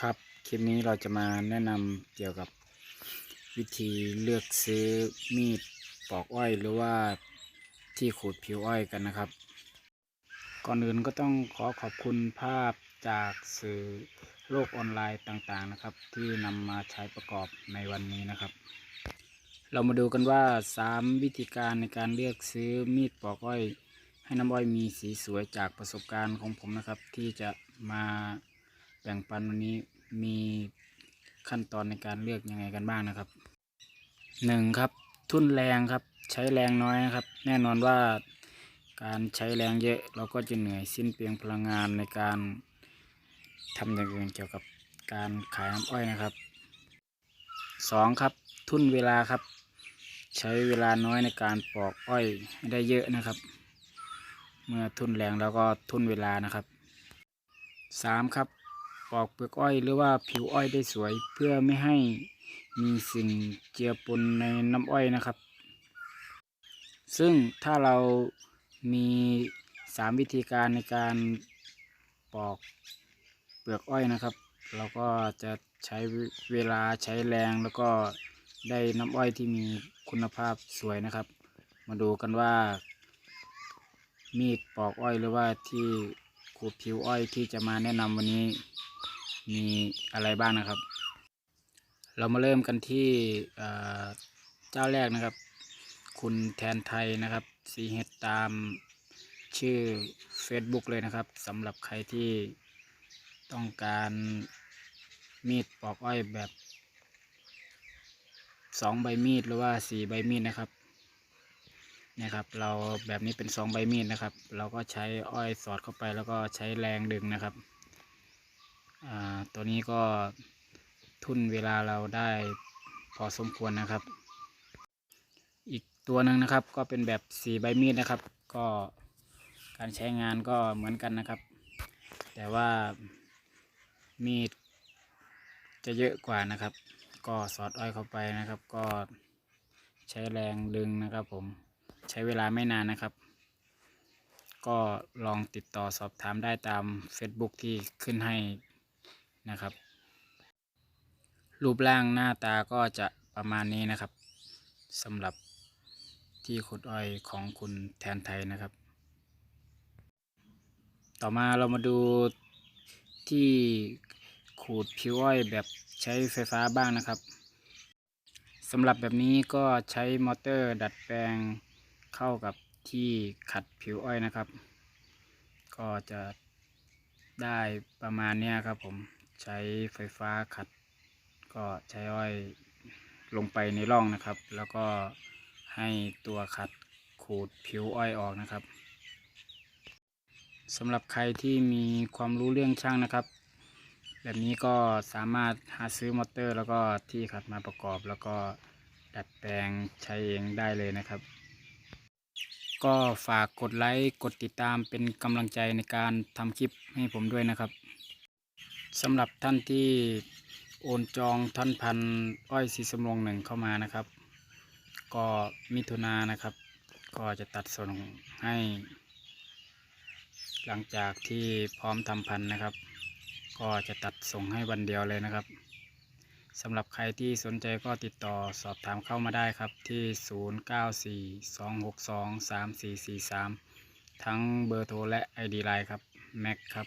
ครับ คลิปนี้เราจะมาแนะนำเกี่ยวกับวิธีเลือกซื้อมีดปอกอ้อยหรือว่าที่ขูดผิวอ้อยกันนะครับ ก่อนอื่นก็ต้องขอขอบคุณภาพจากสื่อโลกออนไลน์ต่างๆนะครับ ที่นำมาใช้ประกอบในวันนี้นะครับ เรามาดูกันว่า 3 วิธีการในการเลือกซื้อมีดปอกอ้อย ให้น้ำอ้อยมีสีสวยจากประสบการณ์ของผมนะครับ ที่จะมา บ่งปันวันนี้มีขั้นตอนในการเลือกยังไงกันบ้างนะครับหนึ่งครับทุนแรงครับใช้แรงน้อยนะครับ แน่นอนว่าการใช้แรงเยอะเราก็จะเหนื่อยสิ้นเปลืองพลังงานในการทำอย่างอื่นเกี่ยวกับการขายน้ำอ้อยนะครับสองครับทุนเวลาครับ ใช้เวลาน้อยในการปอกอ้อยให้ได้เยอะนะครับ เมื่อทุนแรงแล้วก็ทุนเวลานะครับสามครับ ปอกเปลือกอ้อยหรือว่าผิวอ้อยได้สวย เพื่อไม่ให้มีสิ่งเจือปนในน้ำอ้อยนะครับ ซึ่งถ้าเรามีสามวิธีการในการปอกเปลือกอ้อยนะครับ เราก็จะใช้เวลาใช้แรงแล้วก็ได้น้ำอ้อยที่มีคุณภาพสวยนะครับ มาดูกันว่า มีดปอกอ้อยหรือว่าที่ขูดผิวอ้อยที่จะมาแนะนำวันนี้ มีอะไรบ้างนะครับ เรามาเริ่มกันที่เจ้าแรกนะครับ คุณแทนไทยนะครับสีเฮดตามชื่อ Facebook เลยนะครับสำหรับใครที่ต้องการมีดปอกอ้อยแบบสองใบมีดหรือว่าสี่ใบมีดนะครับนี่ครับ เราแบบนี้เป็นสองใบมีดนะครับ เราก็ใช้อ้อยสอดเข้าไปแล้วก็ใช้แรงดึงนะครับ ตัวนี้ก็ทุนเวลาเราได้พอสมควรนะครับ อีกตัวหนึ่งนะครับก็เป็นแบบสี่ใบมีดนะครับ ก็การใช้งานก็เหมือนกันนะครับ แต่ว่ามีดจะเยอะกว่านะครับ ก็สอดอ้อยเข้าไปนะครับ ก็ใช้แรงดึงนะครับ ผมใช้เวลาไม่นานนะครับ ก็ลองติดต่อสอบถามได้ตาม Facebook ที่ขึ้นให้ นะครับ รูปร่างหน้าตาก็จะประมาณนี้นะครับสำหรับที่ขุดอ้อยของคุณแทนไทยนะครับ ต่อมาเรามาดูที่ขูดผิวอ้อยแบบใช้ไฟฟ้าบ้างนะครับสำหรับแบบนี้ก็ใช้มอเตอร์ดัดแปลงเข้ากับที่ขัดผิวอ้อยนะครับ ก็จะได้ประมาณนี้ครับผม ใช้ไฟฟ้าขัด ก็ใช้อ้อยลงไปในร่องนะครับ แล้วก็ให้ตัวขัดขูดผิวอ้อยออกนะครับสำหรับใครที่มีความรู้เรื่องช่างนะครับ แบบนี้ก็สามารถหาซื้อมอเตอร์ แล้วก็ที่ขัดมาประกอบ แล้วก็ดัดแปลงใช้เองได้เลยนะครับ ก็ฝากกดไลค์กดติดตามเป็นกำลังใจในการทำคลิปให้ผมด้วยนะครับ สำหรับท่านที่โอนจองท่อนพันอ้อยสีสมรงหนึ่งเข้ามานะครับ ก็มิถุนานะครับ ก็จะตัดส่งให้ หลังจากที่พร้อมทำพันนะครับ ก็จะตัดส่งให้วันเดียวเลยนะครับสำหรับใครที่สนใจก็ติดต่อสอบถามเข้ามาได้ครับที่ 0942623443 ทั้งเบอร์โทรและ ID ไลน์ครับ แม็กครับ